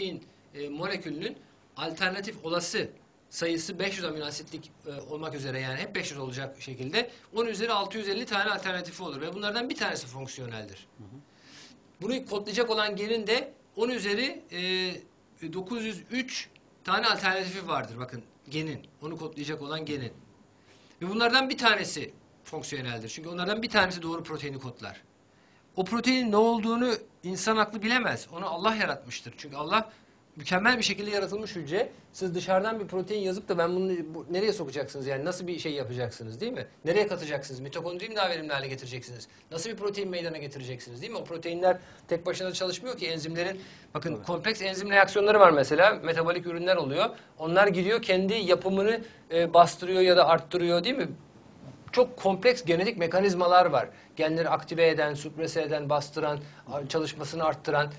protein e, molekülünün alternatif olası sayısı 500 amino asitlik e, olmak üzere yani hep 500 olacak şekilde 10 üzeri 650 tane alternatifi olur ve bunlardan bir tanesi fonksiyoneldir. Bunu kodlayacak olan genin de 10 üzeri e, 903 tane alternatifi vardır bakın genin. Onu kodlayacak olan genin. Ve bunlardan bir tanesi fonksiyoneldir. Çünkü onlardan bir tanesi doğru proteini kodlar. O proteinin ne olduğunu insan aklı bilemez. Onu Allah yaratmıştır. Çünkü Allah mükemmel bir şekilde yaratılmış hücre. Siz dışarıdan bir protein yazıp da ben bunu bu, nereye sokacaksınız? Yani nasıl bir şey yapacaksınız değil mi? Nereye katacaksınız? Mitokondriyi mi daha verimli hale getireceksiniz? Nasıl bir protein meydana getireceksiniz değil mi? O proteinler tek başına çalışmıyor ki enzimlerin bakın kompleks enzim reaksiyonları var mesela. Metabolik ürünler oluyor. Onlar gidiyor kendi yapımını e, bastırıyor ya da arttırıyor değil mi? Çok kompleks genetik mekanizmalar var. Genleri aktive eden, süprese eden, bastıran, çalışmasını arttıran.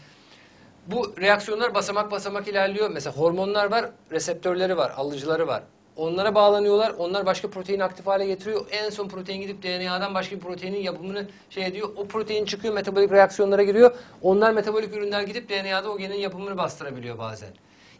Bu reaksiyonlar basamak basamak ilerliyor. Mesela hormonlar var, reseptörleri var, alıcıları var. Onlara bağlanıyorlar. Onlar başka proteini aktif hale getiriyor. En son protein gidip DNA'dan başka bir proteinin yapımını şey ediyor. O protein çıkıyor, metabolik reaksiyonlara giriyor. Onlar metabolik ürünler gidip DNA'da o genin yapımını bastırabiliyor bazen.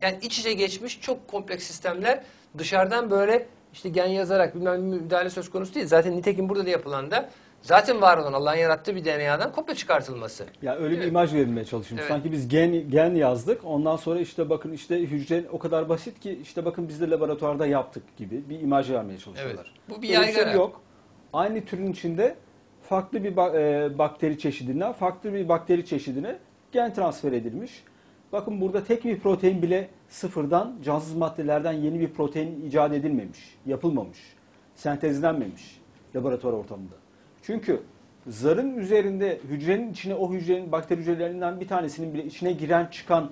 Yani iç içe geçmiş çok kompleks sistemler dışarıdan böyle işte gen yazarak bilmem müdahale söz konusu değil. Zaten nitekim burada da yapılan da zaten var olan Allah'ın yarattığı bir DNA'dan kopya çıkartılması. Ya öyle bir imaj verilmeye çalışılmış. Evet. Sanki biz gen gen yazdık. Ondan sonra işte bakın işte hücre o kadar basit ki işte bakın biz de laboratuvarda yaptık gibi bir imaj vermeye çalışıyorlar. Evet. Bu bir yaygara. şey yok. Aynı türün içinde farklı bir e, bakteri çeşidinden farklı bir bakteri çeşidine gen transfer edilmiş. Bakın burada tek bir protein bile sıfırdan cansız maddelerden yeni bir protein icat edilmemiş, yapılmamış, sentezlenmemiş laboratuvar ortamında. Çünkü zarın üzerinde hücrenin içine o hücrenin bakteri hücrelerinden bir tanesinin bile içine giren çıkan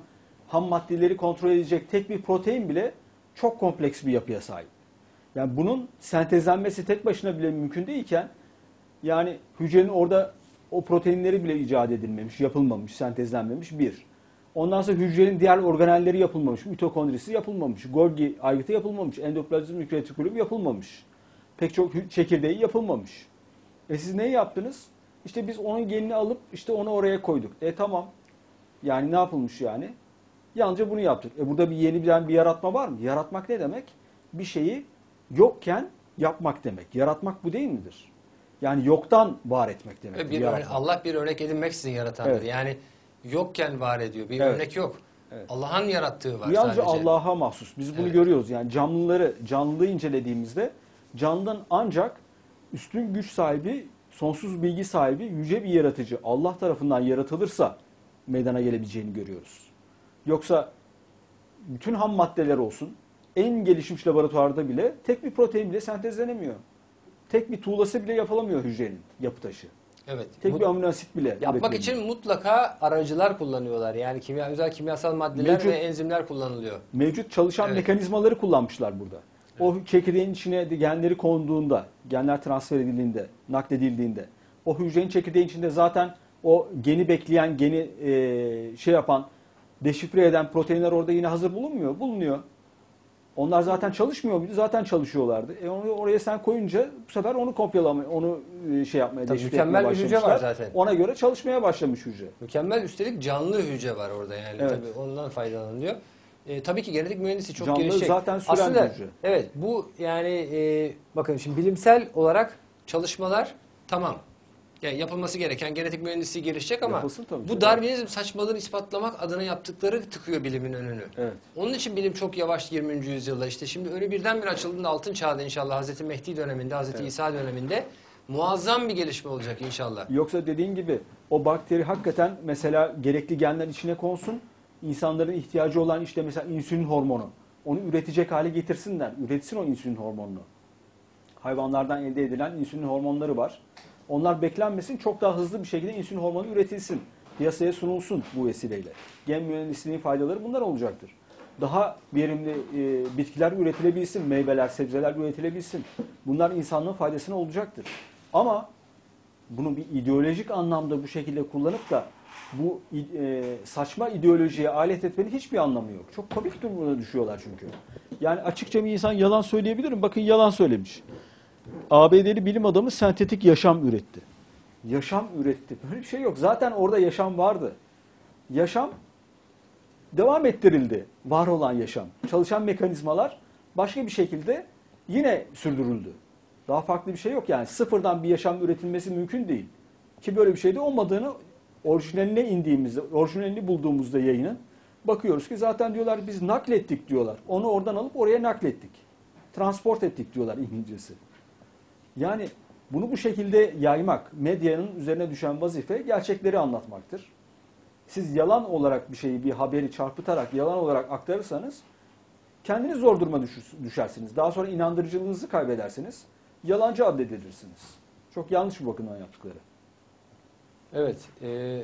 ham maddeleri kontrol edecek tek bir protein bile çok kompleks bir yapıya sahip. Yani bunun sentezlenmesi tek başına bile mümkün değilken yani hücrenin orada o proteinleri bile icat edilmemiş, yapılmamış, sentezlenmemiş bir. Ondan sonra hücrenin diğer organelleri yapılmamış, mitokondrisi yapılmamış, Golgi aygıtı yapılmamış, endoplazm retikulum yapılmamış. Pek çok çekirdeği yapılmamış. E siz neyi yaptınız? İşte biz onun genini alıp işte onu oraya koyduk. E tamam. Yani ne yapılmış yani? Yalnızca bunu yaptık. E burada bir yeni bir, bir yaratma var mı? Yaratmak ne demek? Bir şeyi yokken yapmak demek. Yaratmak bu değil midir? Yani yoktan var etmek demek. Bir örnek, Allah bir örnek edinmeksizin yaratandır. Evet. Yani yokken var ediyor. Bir Evet. örnek yok. Evet. Allah'ın yarattığı var Yalnızca sadece. Allah'a mahsus. Biz bunu Evet. görüyoruz. Yani canlıları, canlılığı incelediğimizde canlının ancak üstün güç sahibi, sonsuz bilgi sahibi, yüce bir yaratıcı Allah tarafından yaratılırsa meydana gelebileceğini görüyoruz. Yoksa bütün ham maddeler olsun, en gelişmiş laboratuvarda bile tek bir protein bile sentezlenemiyor. Tek bir tuğlası bile yapılamıyor hücrenin yapı taşı. Evet. Tek bir amino asit bile. yapmak için mutlaka aracılar kullanıyorlar. Yani kimya özel kimyasal maddeler Mevcut- ve enzimler kullanılıyor. mevcut çalışan Evet. mekanizmaları kullanmışlar burada. O çekirdeğin içine de genleri konduğunda, genler transfer edildiğinde, nakledildiğinde, o hücrenin çekirdeğin içinde zaten o geni bekleyen, geni e, şey yapan, deşifre eden proteinler orada yine hazır bulunmuyor. Bulunuyor. Onlar zaten çalışmıyor muydu? Zaten çalışıyorlardı. E onu oraya sen koyunca bu sefer onu kopyalama, onu e, şey yapmaya, Tabii mükemmel bir hücre var zaten. Ona göre çalışmaya başlamış hücre. Mükemmel üstelik canlı hücre var orada yani. Evet. Tabii ondan faydalanılıyor. E, tabii ki genetik mühendisi çok Canlı gelişecek. zaten süren Aslında hücre. evet bu yani e, bakın şimdi bilimsel olarak çalışmalar tamam. Yani yapılması gereken genetik mühendisliği gelişecek ama Yapılsın tabii bu. Darwinizm saçmalığını ispatlamak adına yaptıkları tıkıyor bilimin önünü. Evet. Onun için bilim çok yavaş 20. yüzyılda işte şimdi öyle birdenbire açıldığında altın çağda inşallah Hazreti Mehdi döneminde, Hazreti Evet. İsa döneminde muazzam bir gelişme olacak inşallah. Yoksa dediğin gibi o bakteri hakikaten mesela gerekli genler içine konsun. insanların ihtiyacı olan işte mesela insülin hormonu. Onu üretecek hale getirsinler. Üretsin o insülin hormonunu. Hayvanlardan elde edilen insülin hormonları var. Onlar beklenmesin çok daha hızlı bir şekilde insülin hormonu üretilsin. Piyasaya sunulsun bu vesileyle. Gen mühendisliğinin faydaları bunlar olacaktır. Daha verimli e, bitkiler üretilebilsin, meyveler, sebzeler üretilebilsin. Bunlar insanlığın faydasına olacaktır. Ama bunu bir ideolojik anlamda bu şekilde kullanıp da bu e, saçma ideolojiye alet etmenin hiçbir anlamı yok. Çok komik durumuna düşüyorlar çünkü. Yani açıkça bir insan yalan söyleyebilir mi? Bakın yalan söylemiş. ABD'li bilim adamı sentetik yaşam üretti. Yaşam üretti. Böyle bir şey yok. Zaten orada yaşam vardı. Yaşam devam ettirildi var olan yaşam. Çalışan mekanizmalar başka bir şekilde yine sürdürüldü. Daha farklı bir şey yok yani sıfırdan bir yaşam üretilmesi mümkün değil. Ki böyle bir şey de olmadığını orijinaline indiğimizde, orijinalini bulduğumuzda yayının bakıyoruz ki zaten diyorlar biz naklettik diyorlar. Onu oradan alıp oraya naklettik. Transport ettik diyorlar İngilizcesi. Yani bunu bu şekilde yaymak, medyanın üzerine düşen vazife gerçekleri anlatmaktır. Siz yalan olarak bir şeyi, bir haberi çarpıtarak yalan olarak aktarırsanız kendiniz zor duruma düşersiniz. Daha sonra inandırıcılığınızı kaybedersiniz. Yalancı addedilirsiniz. Çok yanlış bir bakımdan yaptıkları. Evet. e,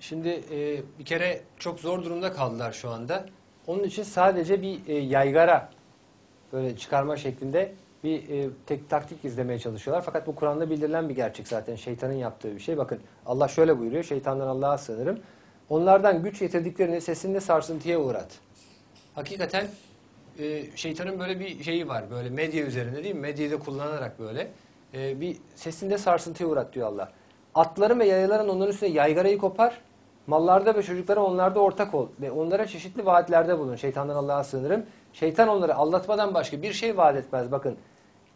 şimdi e, bir kere çok zor durumda kaldılar şu anda. Onun için sadece bir e, yaygara böyle çıkarma şeklinde bir e, tek taktik izlemeye çalışıyorlar. Fakat bu Kur'an'da bildirilen bir gerçek zaten. Şeytanın yaptığı bir şey. Bakın Allah şöyle buyuruyor. Şeytandan Allah'a sığınırım. Onlardan güç yetirdiklerini sesinde sarsıntıya uğrat. Hakikaten e, şeytanın böyle bir şeyi var. Böyle medya üzerinde değil mi? Medyayı da kullanarak böyle. e, bir sesinde sarsıntıya uğrat diyor Allah. Atların ve yayaların onların üstüne yaygarayı kopar. Mallarda ve çocuklara onlarda ortak ol. Ve onlara çeşitli vaatlerde bulun. Şeytandan Allah'a sığınırım. Şeytan onları aldatmadan başka bir şey vaat etmez. Bakın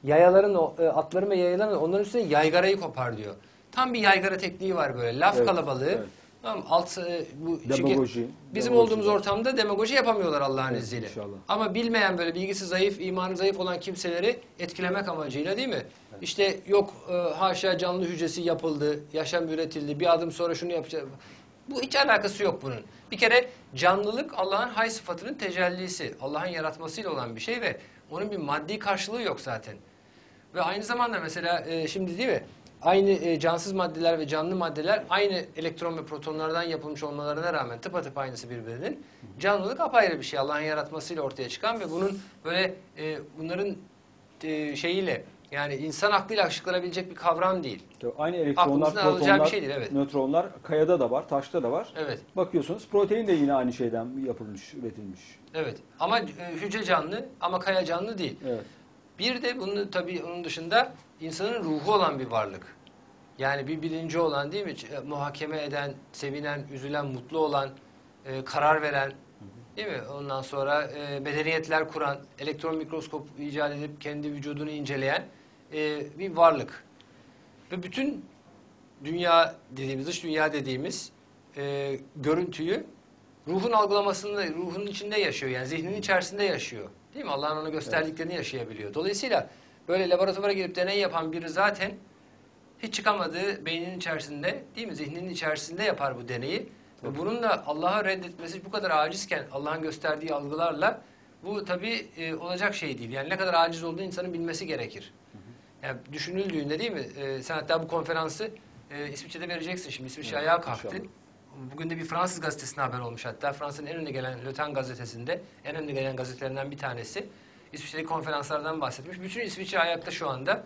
yayaların, e, atların ve yayaların onların üstüne yaygarayı kopar diyor. Tam bir yaygara tekniği var böyle. Laf Evet, kalabalığı. evet. Tamam, alt, e, bu çünkü Demagoji. Bizim Demagoji olduğumuz ortamda demagoji yapamıyorlar Allah'ın Evet, izniyle. inşallah. Ama bilmeyen böyle bilgisi zayıf, imanı zayıf olan kimseleri etkilemek amacıyla değil mi? İşte yok e, haşa canlı hücresi yapıldı, yaşam üretildi, bir adım sonra şunu yapacağız. Bu hiç alakası yok bunun. Bir kere canlılık Allah'ın hay sıfatının tecellisi. Allah'ın yaratmasıyla olan bir şey ve onun bir maddi karşılığı yok zaten. Ve aynı zamanda mesela e, şimdi değil mi? Aynı e, cansız maddeler ve canlı maddeler aynı elektron ve protonlardan yapılmış olmalarına rağmen tıpatıp aynısı birbirinin. Canlılık apayrı bir şey. Allah'ın yaratmasıyla ortaya çıkan ve bunun böyle e, bunların e, şeyiyle yani insan aklıyla açıklanabilecek bir kavram değil. Aynı elektronlar, Aklımızın alacağı bir protonlar, şeydir, evet. nötronlar kayada da var, taşta da var. Evet. Bakıyorsunuz protein de yine aynı şeyden yapılmış, üretilmiş. Evet. Ama e, hücre canlı ama kaya canlı değil. Evet. Bir de bunu tabii onun dışında insanın ruhu olan bir varlık. Yani bir bilinci olan değil mi? E, Muhakeme eden, sevinen, üzülen, mutlu olan, e, karar veren değil mi? Ondan sonra e, medeniyetler kuran, elektron mikroskop icat edip kendi vücudunu inceleyen e, bir varlık. Ve bütün dünya dediğimiz, dış dünya dediğimiz e, görüntüyü ruhun algılamasında, ruhun içinde yaşıyor. Yani zihninin içerisinde yaşıyor. Değil mi? Allah'ın ona gösterdiklerini yaşayabiliyor. Dolayısıyla böyle laboratuvara girip deney yapan biri zaten hiç çıkamadığı beyninin içerisinde, değil mi? Zihninin içerisinde yapar bu deneyi. Ve bunun da Allah'a reddetmesi bu kadar acizken Allah'ın gösterdiği algılarla bu tabii e, olacak şey değil. Yani ne kadar aciz olduğunu insanın bilmesi gerekir. Yani düşünüldüğünde değil mi? E, sen hatta bu konferansı e, İsviçre'de vereceksin şimdi. İsviçre Evet, ayağa kalktı. inşallah. Bugün de bir Fransız gazetesine haber olmuş hatta. Fransa'nın en önde gelen Le Temps gazetesinde en önde gelen gazetelerinden bir tanesi. İsviçre'deki konferanslardan bahsetmiş. Bütün İsviçre ayakta şu anda.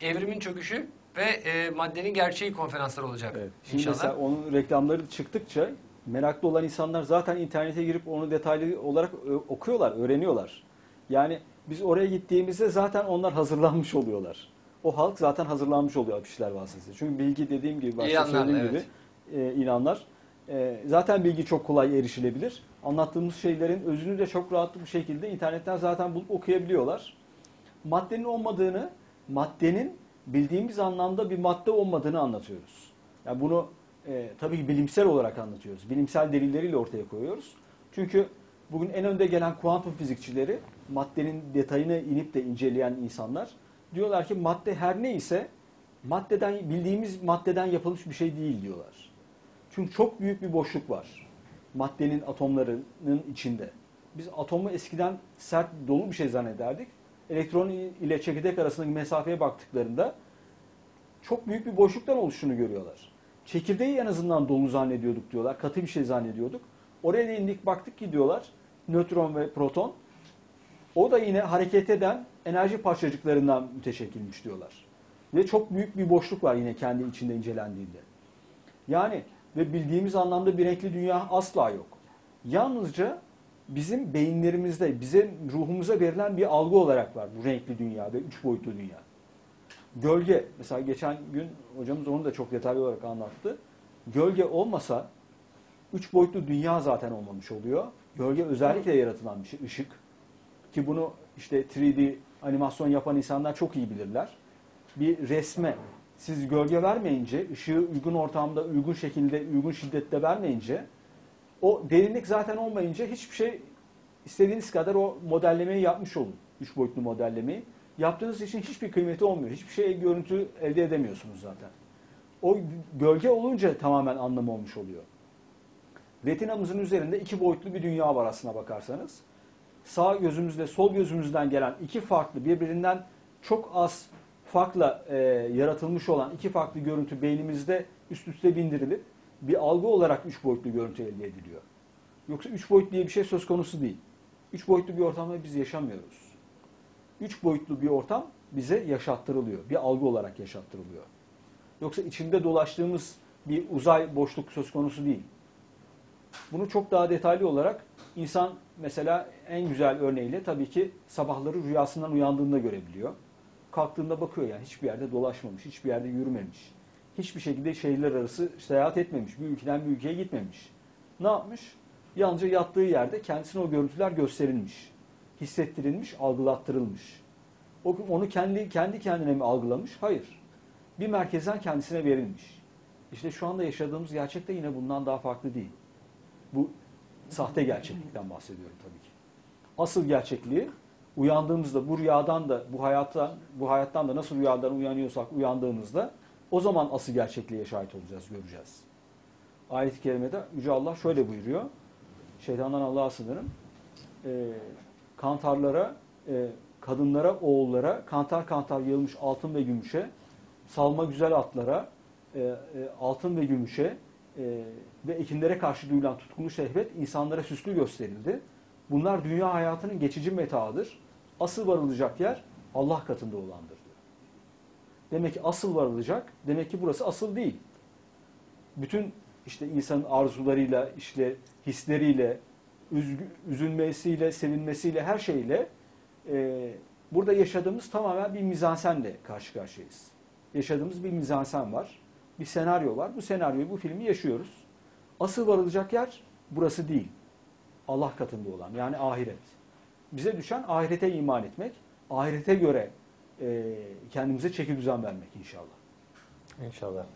Evrimin çöküşü ve e, maddenin gerçeği konferanslar olacak Evet. Şimdi inşallah. mesela onun reklamları çıktıkça meraklı olan insanlar zaten internete girip onu detaylı olarak ö- okuyorlar, öğreniyorlar. Yani biz oraya gittiğimizde zaten onlar hazırlanmış oluyorlar. O halk zaten hazırlanmış oluyor afişler vasıtasıyla. Çünkü bilgi dediğim gibi başta İlanlarla, söylediğim evet. gibi e, ilanlar. E, zaten bilgi çok kolay erişilebilir. Anlattığımız şeylerin özünü de çok rahat bir şekilde internetten zaten bulup okuyabiliyorlar. Maddenin olmadığını, maddenin bildiğimiz anlamda bir madde olmadığını anlatıyoruz. Yani bunu e, tabii ki bilimsel olarak anlatıyoruz. Bilimsel delilleriyle ortaya koyuyoruz. Çünkü bugün en önde gelen kuantum fizikçileri maddenin detayını inip de inceleyen insanlar diyorlar ki madde her neyse maddeden bildiğimiz maddeden yapılmış bir şey değil diyorlar. Çünkü çok büyük bir boşluk var maddenin atomlarının içinde. Biz atomu eskiden sert dolu bir şey zannederdik. Elektron ile çekirdek arasındaki mesafeye baktıklarında çok büyük bir boşluktan oluştuğunu görüyorlar. Çekirdeği en azından dolu zannediyorduk diyorlar. Katı bir şey zannediyorduk. Oraya indik baktık ki diyorlar nötron ve proton. O da yine hareket eden enerji parçacıklarından müteşekkilmiş diyorlar. Ve çok büyük bir boşluk var yine kendi içinde incelendiğinde. Yani ve bildiğimiz anlamda bir renkli dünya asla yok. Yalnızca bizim beyinlerimizde, bize ruhumuza verilen bir algı olarak var bu renkli dünya ve üç boyutlu dünya. Gölge, mesela geçen gün hocamız onu da çok detaylı olarak anlattı. Gölge olmasa Üç boyutlu dünya zaten olmamış oluyor. Gölge özellikle yaratılan bir şey, ışık. Ki bunu işte 3D animasyon yapan insanlar çok iyi bilirler. Bir resme siz gölge vermeyince, ışığı uygun ortamda, uygun şekilde, uygun şiddette vermeyince, o derinlik zaten olmayınca hiçbir şey istediğiniz kadar o modellemeyi yapmış olun. Üç boyutlu modellemeyi. Yaptığınız için hiçbir kıymeti olmuyor. Hiçbir şey görüntü elde edemiyorsunuz zaten. O gölge olunca tamamen anlamı olmuş oluyor. Retinamızın üzerinde iki boyutlu bir dünya var aslına bakarsanız. Sağ gözümüzle sol gözümüzden gelen iki farklı birbirinden çok az farkla e, yaratılmış olan iki farklı görüntü beynimizde üst üste bindirilip bir algı olarak üç boyutlu görüntü elde ediliyor. Yoksa üç boyut diye bir şey söz konusu değil. Üç boyutlu bir ortamda biz yaşamıyoruz. Üç boyutlu bir ortam bize yaşattırılıyor. Bir algı olarak yaşattırılıyor. Yoksa içinde dolaştığımız bir uzay boşluk söz konusu değil. Bunu çok daha detaylı olarak insan mesela en güzel örneğiyle tabii ki sabahları rüyasından uyandığında görebiliyor. Kalktığında bakıyor yani hiçbir yerde dolaşmamış, hiçbir yerde yürümemiş. Hiçbir şekilde şehirler arası seyahat etmemiş, bir ülkeden bir ülkeye gitmemiş. Ne yapmış? Yalnızca yattığı yerde kendisine o görüntüler gösterilmiş, hissettirilmiş, algılattırılmış. O- Onu kendi kendi kendine mi algılamış? Hayır. Bir merkezden kendisine verilmiş. İşte şu anda yaşadığımız gerçek de yine bundan daha farklı değil. Bu sahte gerçeklikten bahsediyorum tabii ki. Asıl gerçekliği uyandığımızda bu rüyadan da bu hayattan bu hayattan da nasıl rüyadan uyanıyorsak uyandığımızda o zaman asıl gerçekliğe şahit olacağız, göreceğiz. Ayet-i kerimede Yüce Allah şöyle buyuruyor. Şeytandan Allah'a sığınırım. Ee, kantarlara, e, kadınlara, oğullara, kantar kantar yığılmış altın ve gümüşe, salma güzel atlara, e, e, altın ve gümüşe e, ve ekinlere karşı duyulan tutkulu şehvet insanlara süslü gösterildi. Bunlar dünya hayatının geçici metaıdır. Asıl varılacak yer Allah katında olandır. Demek ki asıl varılacak, demek ki burası asıl değil. Bütün işte insanın arzularıyla, işte hisleriyle, üzülmesiyle, sevinmesiyle, her şeyle e, burada yaşadığımız tamamen bir mizansenle karşı karşıyayız. Yaşadığımız bir mizansen var, bir senaryo var. Bu senaryoyu, bu filmi yaşıyoruz. Asıl varılacak yer burası değil. Allah katında olan yani ahiret. Bize düşen ahirete iman etmek, ahirete göre e, kendimize çeki düzen vermek inşallah. İnşallah.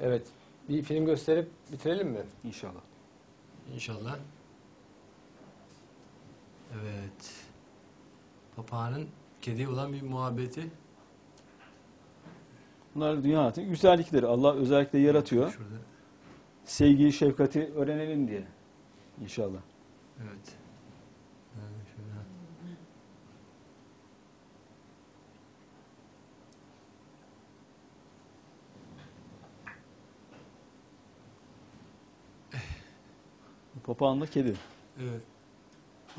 Evet. Bir film gösterip bitirelim mi? İnşallah. İnşallah. Evet. Papağanın kediye olan bir muhabbeti. Bunlar dünya hayatının güzellikleri. Allah özellikle yaratıyor. Şurada. Sevgiyi, şefkati öğrenelim diye. İnşallah. Evet. Papağanla kedi. Evet.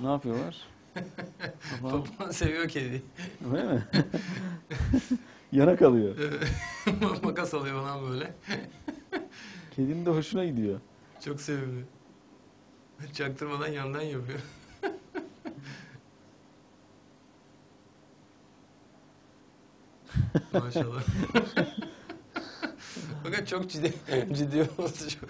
Ne yapıyorlar? Papağan, seviyor kediyi. öyle mi? Yana kalıyor. Makas alıyor falan böyle. Kedinin de hoşuna gidiyor. Çok sevimli. Çaktırmadan yandan yapıyor. Maşallah. Fakat çok ciddi, ciddi olması çok.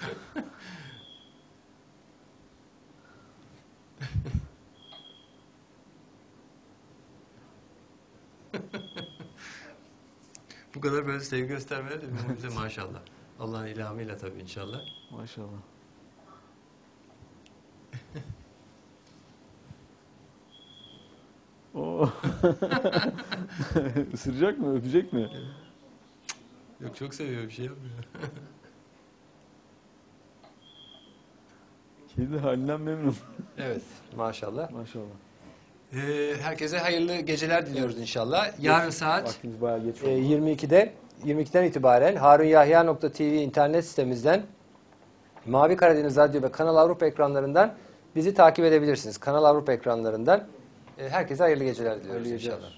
Bu kadar böyle sevgi göstermeleri de mucize maşallah. Allah'ın ilhamıyla tabii inşallah. Maşallah. Oo. Isıracak mı? Öpecek mi? Yok çok seviyor bir şey yapmıyor. Kedi de halinden memnun. Evet maşallah. Maşallah. Ee, herkese hayırlı geceler diliyoruz inşallah. Yarın saat Vaktimiz bayağı geç Ee, oldu. 22'de 22'den itibaren harunyahya.tv internet sitemizden Mavi Karadeniz Radyo ve Kanal Avrupa ekranlarından bizi takip edebilirsiniz. Kanal Avrupa ekranlarından. Ee, herkese hayırlı geceler diliyoruz Hayırlı geceler. inşallah.